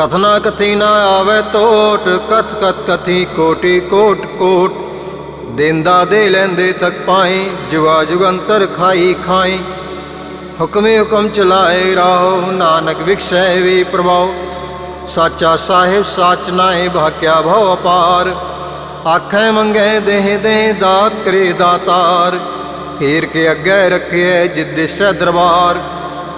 ਕਥਨਾ ਕਥੀ ਨਾ ਆਵੇ ਟੋਟ ਕਥ ਕਥ ਕਥੀ ਕੋਟੀ ਕੋਟ ਕੋਟ ਦੇਂਦਾ ਦੇ ਲੈਂਦੇ ਤੱਕ ਪਾਏ ਜੁਗਾ ਜੁਗੰਤਰ ਖਾਈ ਖਾਈ ਹੁਕਮੇ ਹੁਕਮ ਚਲਾਏ ਰਾਹੋ ਨਾਨਕ ਵਿਖਸੈ ਵੀ ਪ੍ਰਭਾਉ ਸਾਚਾ ਸਾਹਿਬ ਸਾਚ ਨਾਏ ਭਾਕਿਆ ਭਉ ਅਪਾਰ ਆਖੈ ਮੰਗੇ ਦੇਹ ਦੇ ਦਾਤ ਕਰੇ ਦਾਤਾਰ ਹੀਰ ਕੇ ਅੱਗੇ ਰੱਖਿਐ ਜਿਦ ਦਿਸੈ ਦਰਬਾਰ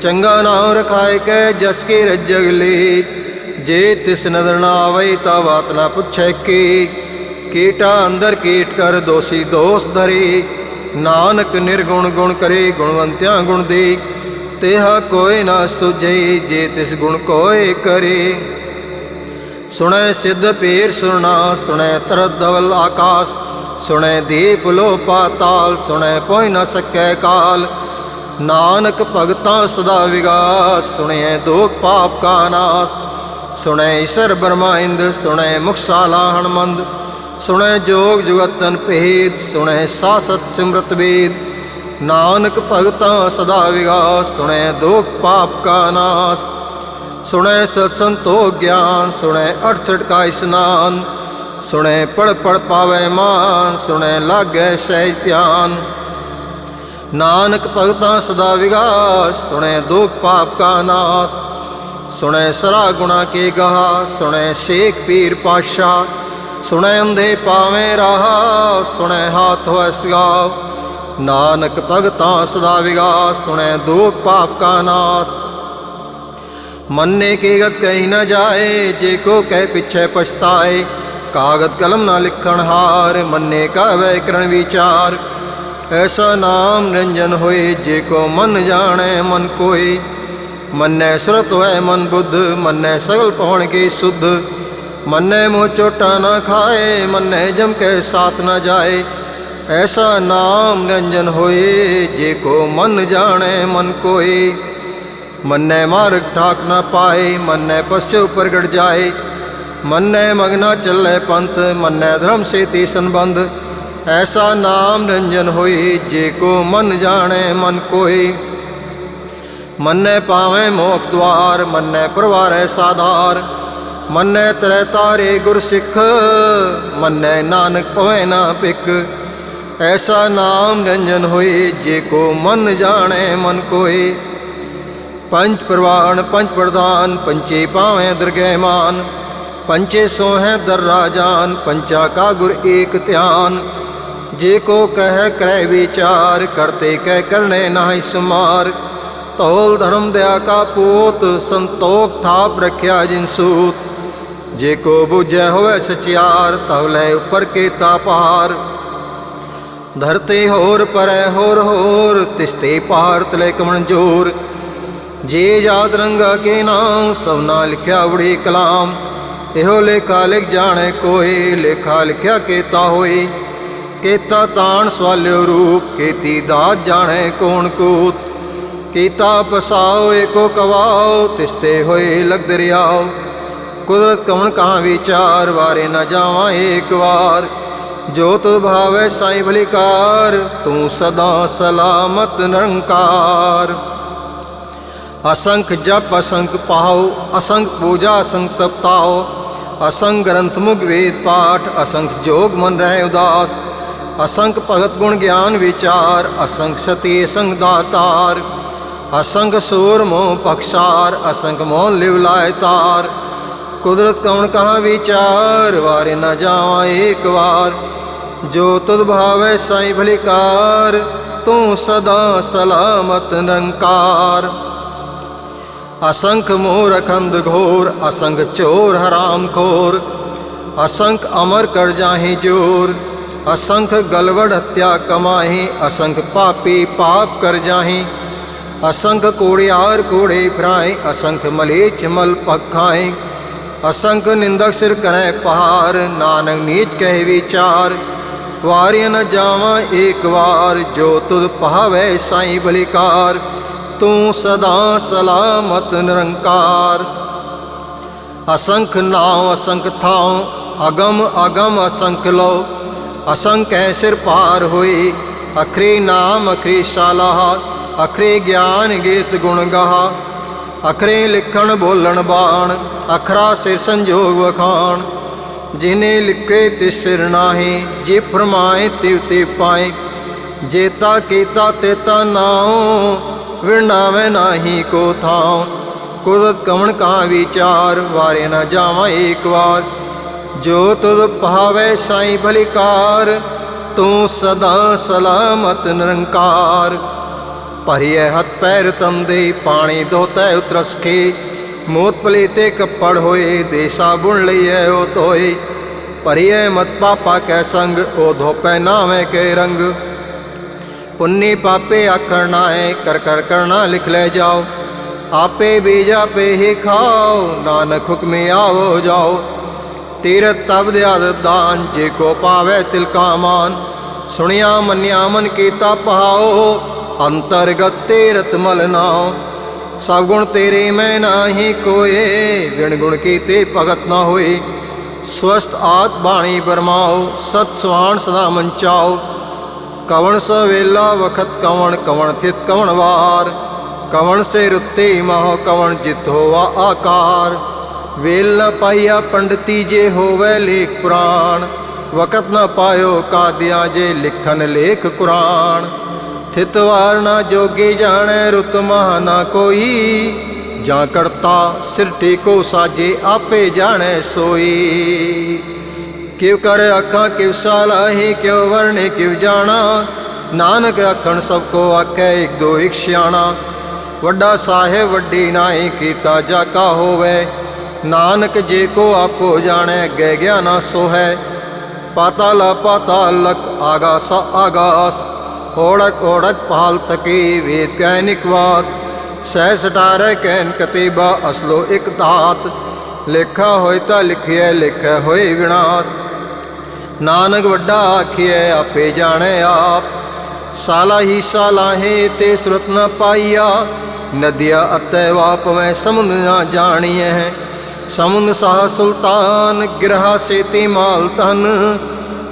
ਚੰਗਾ ਨਾਮ ਰਖਾਇ ਕੈ ਜਸ ਕੀ ਰਜਗ ਲੀ। ਜੇ ਤਿਸ ਨਦਰ ਨਾ ਆਵੇ ਤਾ ਬਾਤ ਨਾ ਪੁੱਛੈ ਕੀ। ਕੀਟਾ ਅੰਦਰ ਕੀਟ ਕਰ ਦੋਸੀ ਦੋਸ ਧਰੇ। ਨਾਨਕ ਨਿਰਗੁਣ ਗੁਣ ਕਰੇ ਗੁਣਵੰਤਿਆਂ ਗੁਣ ਦੇ। ਤੇਹਾ ਕੋਈ ਨਾ ਸੁਝੇ ਜੇ ਤਿਸ ਗੁਣ ਕੋਏ ਕਰੇ। ਸੁਣੈ ਸਿੱਧ ਪੀਰ ਸੁਣਾ ਸੁਣੈ ਤਰਤ ਧਵਲ ਆਕਾਸ। ਸੁਣੈ ਦੀਪ ਲੋ ਪਾਤਾਲ ਸੁਣੈ ਪੋਇ ਨਾ ਸਕੈ ਕਾਲ। ਨਾਨਕ ਭਗਤਾਂ ਸਦਾ ਵਿਗਾਸ, ਸੁਣਿਐ ਦੋਖ ਪਾਪ ਕਾ ਨਾਸ। ਸੁਣੈ ਈਸ਼ਰ ਬਰਮਾ ਸੁਣੈ ਮੁਖਸ਼ਾਲਾ ਹਣਮੰਦ ਸੁਣੈ ਜੋਗ ਜੁਗਤਨ ਭੇਦ, ਸੁਣੈ ਸਾਸਤ ਸਿਮਰਤ ਵੇਦ ਨਾਨਕ ਭਗਤਾਂ ਸਦਾ ਵਿਗਾਸ, ਸੁਣੈ ਦੋਖ ਪਾਪ ਕਾ ਨਾਸ। ਸੁਣੈ ਸਤ ਸੰਤੋਖ ਗਿਆਨ, ਸੁਣੈ 68 ਕਾ ਇਸਨਾਨ। ਸੁਣੈ ਪੜ ਪੜ ਪਾਵੇ ਮਾਨ, ਸੁਣੈ ਲਾਗੈ ਸਹਿਜ ਧਿਆਨ। ਨਾਨਕ ਭਗਤਾਂ ਸਦਾ ਵਿਗਾਸ, ਸੁਣੈ ਦੁਖ ਪਾਪ ਕਾ ਨਾਸ, ਸੁਣੈ ਸਰਾ ਗੁਣਾ ਕੇ ਗਹਾ ਸੁਣੈ ਸ਼ੇਖ ਪੀਰ ਪਾਸ਼ਾ ਸੁਣੈ ਅੰਧੇ ਪਾਵੇਂ ਰਾਹ, ਸੁਣੈ ਹਾਥ ਹੋਇ ਨਾਨਕ ਭਗਤਾਂ ਸਦਾ ਵਿਗਾਸ, ਸੁਣੈ ਦੁਖ ਪਾਪ ਕਾ ਨਾਸ। ਮੰਨੇ ਕੀ ਗਤ ਕਹੀ ਨਾ ਜਾਏ, ਜੇ ਕੋ ਕਹਿ ਪਿਛੈ ਪਛਤਾਏ ਕਾਗਦ ਕਲਮ ਨਾ ਲਿਖਣ ਹਾਰ, ਮੰਨੇ ਕਾ ਵੈਕਰਣ ਵਿਚਾਰ ਐਸਾ ਨਾਮ ਨਿਰੰਜਨ ਹੋਏ ਜੇ ਕੋ ਮਨ ਜਾਣੈ ਮਨ ਕੋਈ ਮੰਨੈ ਸੁਰਤ ਹੋਏ ਮਨ ਬੁੱਧ ਮੰਨੈ ਸਗਲ ਪਵਨ ਕੀ ਸੁਧ ਮੰਨੈ ਮੋ ਚੋਟਾ ਨਾ ਖਾਏ ਮੰਨੈ ਜਮ ਕੇ ਸਾਥ ਨਾ ਜਾਏ ਐਸਾ ਨਾਮ ਨਿਰੰਜਨ ਹੋਏ ਜੇ ਕੋ ਮਨ ਜਾਣੈ ਮਨ ਕੋਈ ਮੰਨੈ ਮਾਰਗ ਠਾਕ ਨਾ ਪਾਏ ਮੰਨੈ ਪਸਚੋ ਪ੍ਰਗਟ ਜਾਏ ਮੰਨੈ ਮਗਨਾ ਚੱਲੇ ਪੰਥ ਮੰਨੈ ਧਰਮ ਸੇਤੀ ਸੰਬੰਧ ਐਸਾ ਨਾਮ ਨਿਰੰਜਨ ਹੋਈ ਜੇ ਕੋ ਮਨ ਜਾਣੈ ਮਨ ਕੋਈ। ਮੰਨੈ ਪਾਵੈ ਮੋਖ ਦਵਾਰ ਮੰਨੈ ਪਰਵਾਰੈ ਸਾਧਾਰ। ਮੰਨੈ ਤਰੈ ਤਾਰੇ ਗੁਰ ਸਿੱਖ, ਮੰਨੈ ਨਾਨਕ ਪਵੈ ਨਾ ਪਿਕ ਐਸਾ ਨਾਮ ਨਿਰੰਜਨ ਹੋਈ ਜੇ ਕੋ ਮਨ ਜਾਣੈ ਮਨ ਕੋਈ। ਪੰਜ ਪ੍ਰਵਾਣ ਪੰਜ ਪ੍ਰਧਾਨ ਪੰਚੇ ਪਾਵੇਂ ਦਰਗਹਿ ਪੰਚੇ ਸੋਹੈ ਦਰ ਰਾਜਾਨ ਪੰਚਾ ਕਾ ਗੁਰ ਏਕ ਧਿਆਨ। ਜੇ ਕੋ ਕਹਿ ਕਰੈ ਵਿਚਾਰ, ਕਰਤੇ ਕਹਿ ਕਰਨੇ ਨਾਹੀ ਸੁਮਾਰ। ਤੌਲ ਧਰਮ ਦਿਆ ਕਾ ਪੂਤ, ਸੰਤੋਖ ਥਾਪ ਰਖਿਆ ਜਿਨ ਸੂਤ। ਜੇ ਕੋ ਬੁਝੈ ਹੋਵੇ ਸਚਿਆਰ, ਤਵ ਲੈ ਉਪਰ ਕੇਤਾ ਪਾਰ ਧਰਤੇ ਹੋਰ ਪਰੈ ਹੋਰ ਹੋਰ, ਤਿਸਤੇ ਪਾਰ ਤਲੇ ਕਮਣ ਜੋਰ। ਜੇ ਯਾਦ ਰੰਗਾ ਕੇ ਨਾਮ ਸਭਨਾ ਲਿਖਿਆ ਉੜੀ ਕਲਾਮ। ਇਹੋ ਲੇਖਾ ਲਿਖ ਜਾਣੇ ਕੋਈ, ਲੇਖਾ ਲਿਖਿਆ ਕੇਤਾ ਹੋਈ। ਕੇਤਾ ਤਾਣ ਸਵਾਲਿਓ ਰੂਪ, ਕੇਤੀ ਦਾਤ ਜਾਣੇ ਕੌਣ ਕੂਤ। ਕੀਤਾ ਪਸਾਓ ਏਕੋ ਕਵਾਓ, ਤਿਸਤੇ ਹੋਏ ਲਗ ਦਰਿਆਓ ਕੁਦਰਤ ਕਵਣ ਕਹਾਂ ਵਿਚਾਰ, ਵਾਰੇ ਨਾ ਜਾਵਾਂ ਏਕ ਵਾਰ। ਜੋ ਤੁਧ ਭਾਵੈ ਸਾਈ ਭਲਿਕਾਰ ਤੂੰ ਸਦਾ ਸਲਾਮਤ ਨਿਰੰਕਾਰ। ਅਸੰਖ ਜਪ, ਅਸੰਖ ਪਾਉ ਅਸੰਖ ਪੂਜਾ, ਅਸੰਖ ਤਪਤਾਓ। ਅਸੰਖ ਗ੍ਰੰਥ ਮੁਗ ਵੇਦ ਪਾਠ, ਅਸੰਖ ਜੋਗ ਮਨ ਰਹਿ ਉਦਾਸ। ਅਸੰਖ ਭਗਤ ਗੁਣ ਗਿਆਨ ਵਿਚਾਰ, ਅਸੰਖ ਸਤੀ ਸੰਗ ਦਾਤਾਰ, ਅਸੰਖ ਸੂਰ ਮੋਹ ਪਖਸਾਰ ਅਸੰਖ ਮੋਹ ਲਿਵ ਲਾਇ ਤਾਰ। ਕੁਦਰਤ ਕੌਣ ਕਹਾਂ ਵਿਚਾਰ, ਵਾਰੇ ਨਾ ਜਾਵਾਂ ਏਕ ਵਾਰ। ਜੋ ਤੁਧ ਭਾਵੈ ਸਾਈ ਭਲਿਕਾਰ, ਤੂੰ ਸਦਾ ਸਲਾਮਤ ਨਿਰੰਕਾਰ। ਅਸੰਖ ਮੋਰ ਅਖੰਦ ਘੋਰ, ਅਸੰਖ ਚੋਰ ਹਰਾਮ ਖੋਰ। ਅਸੰਖ ਅਮਰ ਕਰ ਜਾਹੇ ਜੋਰ। ਅਸੰਖ ਗਲਵੜ ਹਤਿਆ ਕਮਾਹੀ, ਅਸੰਖ ਪਾਪੀ ਪਾਪ ਕਰ ਜਾਹੇ। ਅਸੰਖ ਕੋੜਿਆਰ ਕੋੜੇ ਫਰਾਏ ਅਸੰਖ ਮਲੇਚ ਮਲ ਪਖਾਏ ਅਸੰਖ ਨਿੰਦਕ ਸਿਰ ਕਰੈ ਪਹਾਰ, ਨਾਨਕ ਨੀਚ ਕਹਿ ਵਿਚਾਰ। ਵਾਰਿ ਨ ਜਾਵਾਂ ਏਕ ਵਾਰ, ਜੋ ਤੁਧ ਪਾਵੈ ਸਾਈ ਬਲਿਕਾਰ। ਤੂੰ ਸਦਾ ਸਲਾਮਤ ਨਿਰੰਕਾਰ। ਅਸੰਖ ਨਾਮ ਅਸੰਖ ਥਾਉ, ਅਗਮ ਅਗਮ ਅਸੰਖ ਲੋ ਅਸੰਖੈ ਸਿਰ ਪਾਰ ਹੋਈ ਅਖਰੇ ਨਾਮ ਅਖਰੀ ਸਾਲਾਹ, ਅਖਰੇ ਗਿਆਨ ਗੀਤ ਗੁਣ ਗਾਹ। ਅਖਰੇ ਲਿਖਣ ਬੋਲਣ ਬਾਣ, ਅਖਰਾ ਸਿਰ ਸੰਜੋਗ ਵਖਾਣ। ਜਿਨੇ ਲਿਖੇ ਤੇ ਸਿਰ ਨਾਹੀ, ਜੇ ਫਰਮਾਏ ਤਿਵ ਤੇ ਪਾਏ। ਜੇਤਾ ਕੀਤਾ ਤੇਤਾ ਨਾਉ ਵਿਰਨਾਵੇ ਨਾਹੀ ਕੋ ਥਾਉ। ਕੁਦਰਤ ਕਵਣ ਕਾ ਵਿਚਾਰ ਵਾਰੇ ਨਾ ਜਾਵਾਂ ਏਕ ਵਾਰ। ਜੋ ਤੁਧ ਪਾਵੇ ਸਾਈ ਭਲਿਕਾਰ ਤੂੰ ਸਦਾ ਸਲਾਮਤ ਨਿਰੰਕਾਰ। ਭਰੀਏ ਹੱਥ ਪੈਰ ਤੰਦੇ, ਪਾਣੀ ਧੋਤੈ ਉਤਰਸਕੇ ਮੋਤ ਪਲੀਤੇ ਕੱਪੜ ਹੋਏ, ਦੇਸਾ ਬੁਣ ਲਈਐ ਉਹ ਧੋਏ। ਭਰੀਏ ਮਤ ਪਾਪਾ ਕੈ ਸੰਗ ਉਹ ਧੋਪੈ ਨਾਵੇਂ ਕੇ ਰੰਗ। ਪੁੰਨੀ ਪਾਪੇ ਆਖਰ ਨਾਏ ਕਰ ਕਰ ਕਰਨਾ ਲਿਖ ਲੈ ਜਾਓ। ਆਪੇ ਬੀਜ ਆਪੇ ਹੀ ਖਾਓ, ਨਾਨਕ ਹੁਕਮੇ ਆਵੋ ਜਾਓ। ਤੀਰਤ ਤਬ ਦਿਆਦ ਦਾਨ, ਜੇ ਕੋ ਪਾਵੇ ਤਿਲ ਕਾ ਮਾਨ। ਸੁਣਿਆ, ਮੰਨਿਆ, ਮਨ ਕੀਤਾ ਪਹਾਓ, ਅੰਤਰਗਤ ਤੀਰਤ ਮਲ ਨਾਉ। ਸਭ ਗੁਣ ਤੇਰੇ ਮੈਂ ਨਾਹੀ ਕੋਏ ਵਿਣ ਗੁਣ ਕੀਤੇ ਭਗਤ ਨਾ ਹੋਏ। ਸਵਸਤ ਆਤ ਬਾਣੀ ਬਰਮਾਓ, ਸਤ ਸਵਾਨ ਸਦਾ ਮੰਚਾਓ ਕਵਣ ਸਵੇਲਾ ਵਖਤ ਕਵਣ ਕਵਣ ਥਿਤ ਕਵਣ ਵਾਰ। ਕਵਣ ਸੇ ਰੁੱਤੇ ਮਹ, ਕਵਣ ਜਿਤ ਹੋਵਾ ਆਕਾਰ। ਵੇਲ ਨਾ ਪਾਈਆ ਪੰਡਤੀ ਜੇ ਹੋਵੇ ਲੇਖ ਪੁਰਾਣ, ਵਕਤ ਨਾ ਪਾਇਓ ਕਾਦਿਆਂ ਜੇ ਲਿਖਨ ਲੇਖ ਕੁਰਾਨ। ਥਿਤਵਾਰ ਨਾ ਜੋਗੇ ਜਾਣੈ ਰੁਤ ਮਹ ਨਾ ਕੋਈ, ਜਾਂ ਕਰਤਾ ਸਿਰ ਟੇਕੋ ਸਾਜੇ ਆਪੇ ਜਾਣੈ ਸੋਈ। ਕਿਵ ਕਰ ਅੱਖਾਂ ਕਿਵ ਸਾਲਾਹੀ ਕਿਵ ਵਰਣੇ ਕਿਵ ਜਾਣਾ, ਨਾਨਕ ਆਖਣ ਸਭ ਕੋ ਆਖੈ ਇਕ ਦੋ ਇਕ ਸਿਆਣਾ। ਵੱਡਾ ਸਾਹਿਬ ਵੱਡੀ ਨਾਹੀ ਕੀਤਾ ਜਾ ਕਾ ਹੋਵੇ ਨਾਨਕ ਜੇ ਕੋ ਆਪੋ ਜਾਣੈ ਗੈ ਗਿਆ ਨਾ ਸੋ ਹੈ ਪਾਤਾਲ ਪਾਤਾਲਕ ਆਗਾਸ ਆਗਾਸ ਓੜਕ ਓੜਕ ਪਾਲ ਤਕੀ ਵੇਦ ਕੈ ਨਿਕਵਾਤ। ਸਹਿ ਸਟਾਰੈ ਕੈਨ ਕਤੀਬਾ, ਅਸਲੋ ਇਕ ਧਾਤ। ਲੇਖਾ ਹੋਇ ਤਾਂ ਲਿਖਿਐ, ਲਿਖੈ ਹੋਇ ਵਿਨਾਸ਼। ਨਾਨਕ ਵੱਡਾ ਆਖਿਐ, ਆਪੇ ਜਾਣੈ ਆਪ। ਸਾਲਾ ਹੀ ਸਾਲਾਹੇ ਤੇ ਸੁਰਤ ਨ ਪਾਈਆ। ਨਦੀਆ ਅਤੈ ਵਾਪਵੈ ਸਮੁੰਦ ਨਾ ਜਾਣੀਐ। ਸਮੁੰਦ ਸਾਹ ਸੁਲਤਾਨ, ਗਿਰਹਾ ਸੇਤੀ ਮਾਲ ਤਨ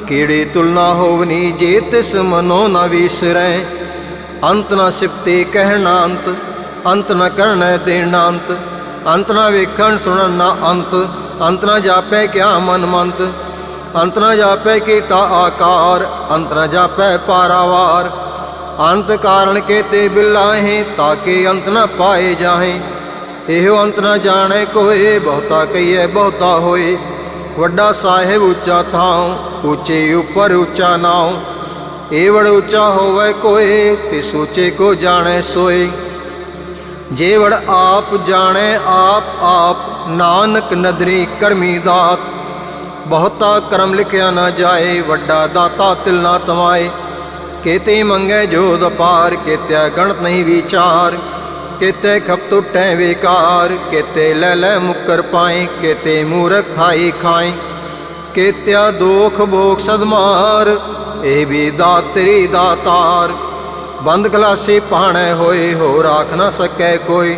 ਕੀੜੇ ਤੁਲਨਾ ਹੋਵਨੀ ਜੇ ਤਿਸ ਮਨੋ ਨ ਵਿਸਰੈ। ਅੰਤ ਨਾ ਸਿਫਤੇ ਕਹਿਣਾ ਅੰਤ ਅੰਤ ਨ ਕਰਨੈ ਦੇਣਾ ਅੰਤ ਅੰਤ ਨ ਵੇਖਣ ਸੁਣਨ ਨਾ ਅੰਤ ਅੰਤ ਨ ਜਾਪੈ ਕਿਆ ਮਨ ਮੰਤ। ਅੰਤ ਨ ਜਾਪੈ ਕੀਤਾ ਆਕਾਰ, ਅੰਤ ਨ ਜਾਪੈ ਪਾਰਾਵਾਰ। ਅੰਤ ਕਾਰਨ ਕੇ ਤੇ ਬਿਲਾਹੇ ਤਾਕੇ ਅੰਤ ਨਾ ਪਾਏ ਜਾਹੇ। ਇਹੋ ਅੰਤ ਨਾ ਜਾਣੈ ਕੋਏ, ਬਹੁਤਾ ਕਹੀਏ ਬਹੁਤਾ ਹੋਏ। ਵੱਡਾ ਸਾਹਿਬ ਉੱਚਾ ਥਾਉ, ਉੱਚੇ ਉਪਰ ਉੱਚਾ ਨਾਉ। ਏਵੜ ਉੱਚਾ ਹੋਵੇ ਕੋਏ ਤੇ ਸੋਚੇ ਕੋ ਜਾਣੈ ਸੋਏ। ਜੇਵੜ ਆਪ ਜਾਣੈ, ਆਪ ਆਪ ਨਾਨਕ ਨਦਰੀ ਕਰਮੀ ਦਾਤ। ਬਹੁਤਾ ਕਰਮ ਲਿਖਿਆ ਨਾ ਜਾਏ, ਵੱਡਾ ਦਾਤਾ ਤਿਲ ਨਾ ਤਮਾਏ। ਕੇਤੇ ਮੰਗੇ ਜੋਦ ਅਪਾਰ, ਕੇਤਿਆ ਗਣਤ ਨਹੀਂ ਵਿਚਾਰ। ਕੇਤੇ ਖਪ ਟੁੱਟੈ ਵਿਕਾਰ, ਕੇਤੇ ਲੈ ਲੈ ਮੁਕਰ ਪਾਏ, ਕਿਤੇ ਮੂਰਖ ਖਾਈ ਖਾਏ। ਕੇਤਿਆ ਦੋਖ ਬੋਖ ਸਦਮਾਰ, ਇਹ ਵੀ ਦਾਤਰੀ ਤੇਰੀ ਦਾਤਾਰ। ਬੰਦ ਗਲਾਸੀ ਪਾਣੈ ਹੋਏ ਹੋ ਰਾਖ ਨਾ ਸਕੈ ਕੋਈ।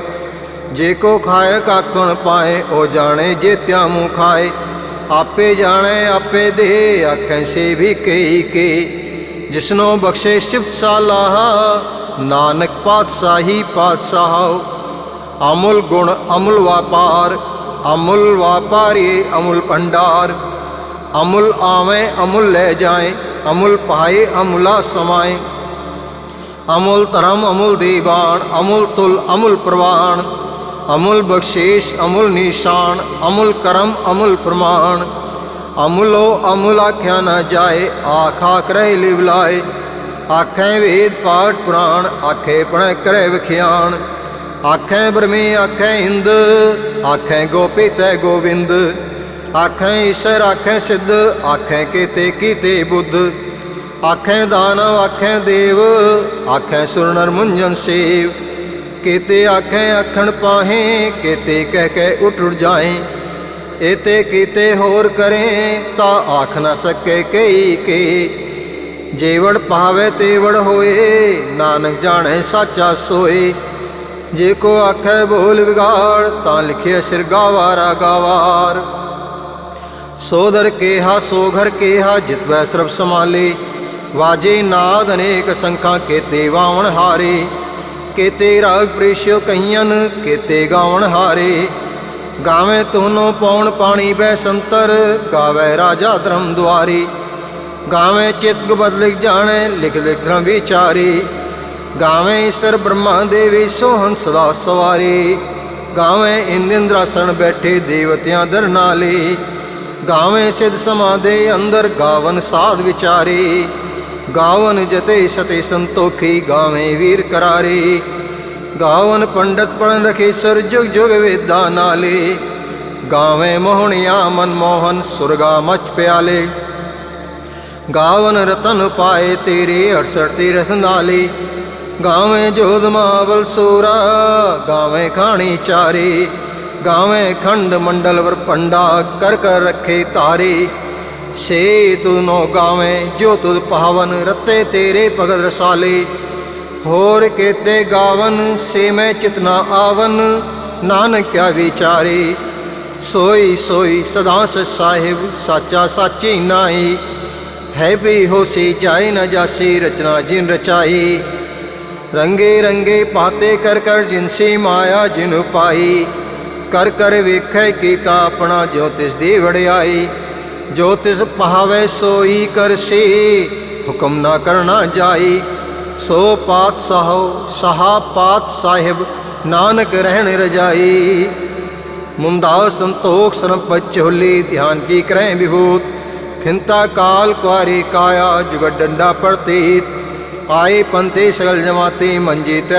ਜੇ ਕੋ ਖਾਏ, ਕਾਕਣ ਪਾਏ, ਉਹ ਜਾਣੇ ਜੇਤਿਆ ਮੂੰ ਖਾਏ। ਆਪੇ ਜਾਣੇ, ਆਪੇ ਦੇ ਆਖੈ, ਸੇ ਵੀ ਕਈ ਕੇ। ਜਿਸਨੋ ਬਖਸ਼ੇ ਸਿਫਤ ਸਾਲਾਹ ਨਾਨਕ ਪਾਤਸ਼ਾਹੀ ਪਾਤਸ਼ਾਹ, ਅਮੁਲ ਗੁਣ ਅਮੁਲ ਵਾਪਾਰ, ਅਮੁਲ ਵਾਪਾਰੀ ਅਮੁਲ ਭੰਡਾਰ, ਅਮੁਲ ਆਵੇਂ ਅਮੁਲ ਲੈ ਜਾਏ, ਅਮੁਲ ਪਾਏ ਅਮੁਲਾ ਸਮਾਏ। ਅਮੁਲ ਧਰਮ ਅਮੁਲ ਦੀਵਾਨ, ਅਮੁਲ ਤੁਲ ਅਮੁਲ ਪ੍ਰਵਾਨ, ਅਮੁਲ ਬਖਸ਼ੇਸ਼ ਅਮੁਲ ਨਿਸ਼ਾਨ, ਅਮੁਲ ਕਰਮ ਅਮੁਲ ਪ੍ਰਮਾਣ। ਅਮੁਲੋ ਅਮੁਲ ਆਖਿਆ ਨਾ ਜਾਏ, ਆਖਾ ਕਰੇ ਲਿਵਲਾਏ। ਆਖੈ ਵੇਦ ਪਾਠ ਪੁਰਾਣ, ਆਖੇ ਪਣੈ ਕਰੇ ਵਿਖਿਆਣ। ਆਖੈ ਬ੍ਰਹਮੇ, ਆਖੈ ਇੰਦ, ਆਖੈ ਗੋਪੀ ਤੈ ਗੋਬਿੰਦ ਆਖੈ ਈਸ਼ਰ, ਆਖੈ ਸਿੱਧ, ਆਖੈ ਕੀਤੇ ਕੀਤੇ ਬੁੱਧ। ਆਖੈ ਦਾਨਵ ਆਖੈ ਦੇਵ, ਆਖੈ ਸੁਰਨਰ ਮੁੰਜਨ ਸੇਵ। ਕੀਤੇ ਆਖੈ ਆਖਣ ਪਾਹੇ, ਕੀਤੇ ਕਹਿ ਕੇ ਉਠ ਉਠ ਜਾਏ ਇਤੇ ਕੀਤੇ ਹੋਰ ਕਰੇ, ਤਾਂ ਆਖ ਨਾ ਸਕੇ ਕਈ ਕੇ। ਜੇਵੜ ਪਾਵੇ ਤੇਵੜ ਹੋਏ, ਨਾਨਕ ਜਾਣੈ ਸਾਚਾ ਸੋਏ। ਜੇ ਕੋ ਆਖੈ ਬੋਲ ਵਿਗਾੜ, ਤਾਂ ਲਿਖਿਆ ਸਿਰ ਗਾਵਾਰਾ ਗਾਵਾਰ। ਸੋਦਰ ਕੇਹਾ ਸੋ ਘਰ ਕੇਹਾ ਜਿਤਵੈ ਸਰਬ ਸਮਾਲੇ ਵਾਜੇ ਨਾਦ ਅਨੇਕ ਸੰਖਾਂ, ਕੇਤੇ ਵਾਵਣ ਹਾਰੇ। ਕੇਤੇ ਰਾਗ ਪ੍ਰੇਸ਼ਿਓ ਕਹੀਨ ਕੇਤੇ ਗਾਵਣ ਹਾਰੇ। ਗਾਵੇਂ ਤੋਨੋ ਪੌਣ ਪਾਣੀ ਬੈ ਸੰਤਰ, ਗਾਵੇ ਰਾਜਾ ਧਰਮ ਦੁਆਰੀ। ਗਾਵੇਂ ਚਿਤ ਬਦਲਿਕ ਜਾਣੈ, ਲਿਖ ਲਿਖ ਧਰਮ ਵਿਚਾਰੀ। ਗਾਵੇਂ ਈਸ਼ਰ ਬ੍ਰਹਮਾ ਦੇਵੀ ਸੋਹਨ ਸਦਾ ਸਵਾਰੀ। ਗਾਵੇਂ ਇੰਦ ਇੰਦਰਾਸਣ ਬੈਠੇ ਦੇਵਤਿਆਂ ਦਰਨਾਲੀ ਗਾਵੇਂ ਸਿਧ ਸਮਾਦੇ ਅੰਦਰ ਗਾਵਨ ਸਾਧ ਵਿਚਾਰੀ। ਗਾਵਨ ਜਤੇ ਸਤੇ ਸੰਤੋਖੀ ਗਾਵੇਂ ਵੀਰ ਕਰਾਰੀ। ਗਾਵਨ ਪੰਡਤ ਪੜਨ ਰਖੇ ਸਰ ਜੁਗ ਜੁਗ ਵੇਦਾ ਨਾਲੇ। ਗਾਵੇਂ ਮੋਹਣਿਆ ਮਨ ਮੋਹਨ ਸੁਰਗਾ ਮਚ ਪਿਆਲੇ। ਗਾਵਨ ਰਤਨ ਪਾਏ ਤੇਰੇ 68 ਤੀਰਥ ਨਾਲੇ। ਗਾਵੇਂ ਜੋਧ ਮਾਵਲ ਸੂਰਾ, ਗਾਵੇਂ ਖਾਣੀ ਚਾਰੇ। ਗਾਵੇਂ ਖੰਡ ਮੰਡਲ ਵਰਪੰਡਾ ਕਰ ਕਰ ਰੱਖੇ ਤਾਰੇ। ਸੇ ਤੂ ਨੋ ਗਾਵੇਂ ਜੋ ਤੁਧ ਪਾਵਨ ਰਤੇ ਤੇਰੇ ਭਗਤ ਰਸਾਲੇ। ਹੋਰ ਕੇਤੇ ਗਾਵਨ ਸੇ ਮੈਂ ਚਿਤਨਾ ਆਵਨ, ਨਾਨਕ ਕਿਆ ਵਿਚਾਰੇ। ਸੋਈ ਸੋਈ ਸਦਾ ਸਾਹਿਬ, ਸਾਚਾ ਸਾਚੀ ਨਾਈ ਹੈ ਵੀ ਹੋਸੀ ਜਾਏ ਨਾ ਜਾਸੀ ਰਚਨਾ ਜਿਨ ਰਚਾਈ। ਰੰਗੇ ਰੰਗੇ ਪਾਤੇ ਕਰ ਕਰ ਜਿਨਸੀ ਮਾਇਆ ਜਿਨ ਪਾਈ। ਕਰ ਕਰ ਵੇਖੈ ਕੀਤਾ ਆਪਣਾ ਜੋ ਤਿਸ ਦੀ ਵੜਿਆਈ ਜੋ ਤਿਸ ਪਾਵੇ ਸੋਈ ਕਰਸੀ ਹੁਕਮ ਨਾ ਕਰਨਾ ਜਾਈ। ਸੋ ਪਾਤ ਸਾਹੋ, ਸਹਾ ਪਾਤ ਸਾਹਿਬ, ਨਾਨਕ ਰਹਿਣ ਰਜਾਈ। ਮੁੰਦਾ ਸੰਤੋਖ ਸਰਪ ਹੋਲੀ ਧਿਆਨ ਕੀ ਕਰੈ ਵਿਭੂਤ। ਖਿੰਤਾ ਕਾਲ ਕੁਆਰੀ ਕਾਇਆ ਜੁਗ ਡੰਡਾ ਪ੍ਰਤੀਤ। ਆਏ ਪੰਤੇ ਸਗਲ ਜਮਾਤੇ ਮੰਜੇ